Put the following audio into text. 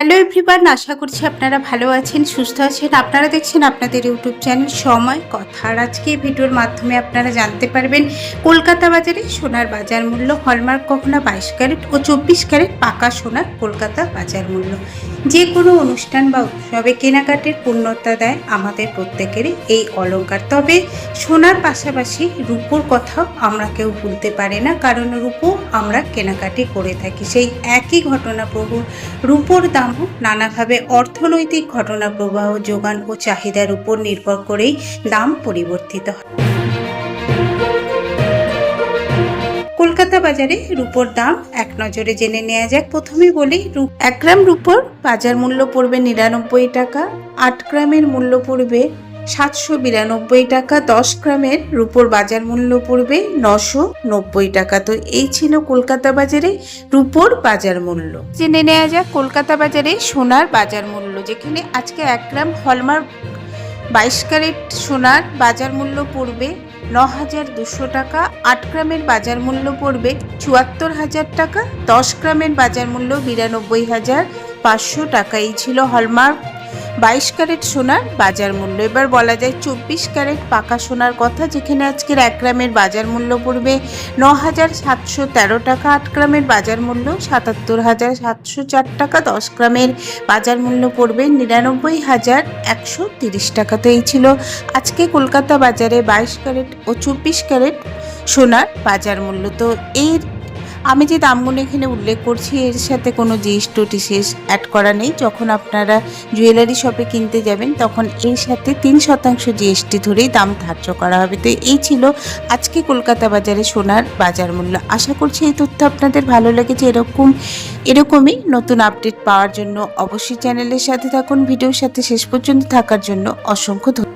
Hello everyone আশা করছি আপনারা ভালো আছেন, সুস্থ আছেন। আপনারা দেখছেন আপনাদের ইউটিউব চ্যানেল সময় কথা। আর আজকে ভিডিওর মাধ্যমে আপনারা জানতে পারবেন, কলকাতা বাজারে সোনার বাজার মূল্য, হলমার্ক গহনা বাইশ ক্যারেট ও চব্বিশ ক্যারেট পাকা সোনার কলকাতা বাজার মূল্য। যে কোনো অনুষ্ঠান বা উৎসবে কেনাকাটির পূর্ণতা দেয় আমাদের প্রত্যেকেরই এই অলংকার তবে সোনার পাশাপাশি রূপোর কথাও আমরা কেউ ভুলতে পারে না, কারণ রূপো আমরা কেনাকাটি করে থাকি। সেই একই ঘটনা প্রভু রূপোর দামও নানাভাবে অর্থনৈতিক ঘটনা প্রবাহ যোগান ও চাহিদার উপর নির্ভর করেই দাম পরিবর্তিত হয়। কলকাতা বাজারে রুপোর দাম এক নজরে জেনে নেওয়া যাক। প্রথমে বলি এক গ্রাম রুপোর বাজার মূল্য পড়বে নিরানব্বই টাকা, আট গ্রামের মূল্য পড়বে সাতশো বিরানব্বই টাকা দশ গ্রামের রূপোর বাজার মূল্য পড়বে নশো নব্বই টাকা। তো এই ছিল কলকাতা বাজারে রূপোর বাজার মূল্য। জেনে নেওয়া যাক কলকাতা বাজারে সোনার বাজার মূল্য, যেখানে আজকে এক গ্রাম হলমার্ক বাইশ ক্যারেট সোনার বাজার মূল্য পড়বে ন হাজার দুশো টাকা, আট গ্রামের বাজার মূল্য পড়বে চুয়াত্তর হাজার টাকা, দশ গ্রামের বাজার মূল্য বিরানব্বই হাজার পাঁচশো টাকা। এই ছিল হলমার্ক বাইশ ক্যারেট সোনার বাজার মূল্য। এবার বলা যায় চব্বিশ ক্যারেট পাকা সোনার কথা, যেখানে আজকের এক গ্রামের বাজার মূল্য পড়বে ন হাজার সাতশো তেরো টাকা, আট গ্রামের বাজার মূল্য সাতাত্তর হাজার সাতশো চার টাকা, দশ গ্রামের বাজার মূল্য পড়বে নিরানব্বই হাজার একশো তিরিশ টাকা তো এই ছিল আজকে কলকাতা বাজারে বাইশ ক্যারেট ও চব্বিশ ক্যারেট সোনার বাজার মূল্য। তো এর আমি যে দামগুলো এখানে উল্লেখ করছি, এর সাথে কোনো জিএসটি টিসিএস অ্যাড করা নেই। যখন আপনারা জুয়েলারি শপে কিনতে যাবেন, তখন এর সাথে তিন শতাংশ জিএসটি ধরেই দাম ধার্য করা হবে। তো এই ছিল আজকে কলকাতা বাজারে সোনার বাজার মূল্য। আশা করছি এই তথ্য আপনাদের ভালো লেগেছে। এরকম, এরকমই নতুন আপডেট পাওয়ার জন্য অবশ্যই চ্যানেলের সাথে থাকুন। ভিডিওর সাথে শেষ পর্যন্ত থাকার জন্য অসংখ্য ধন্যবাদ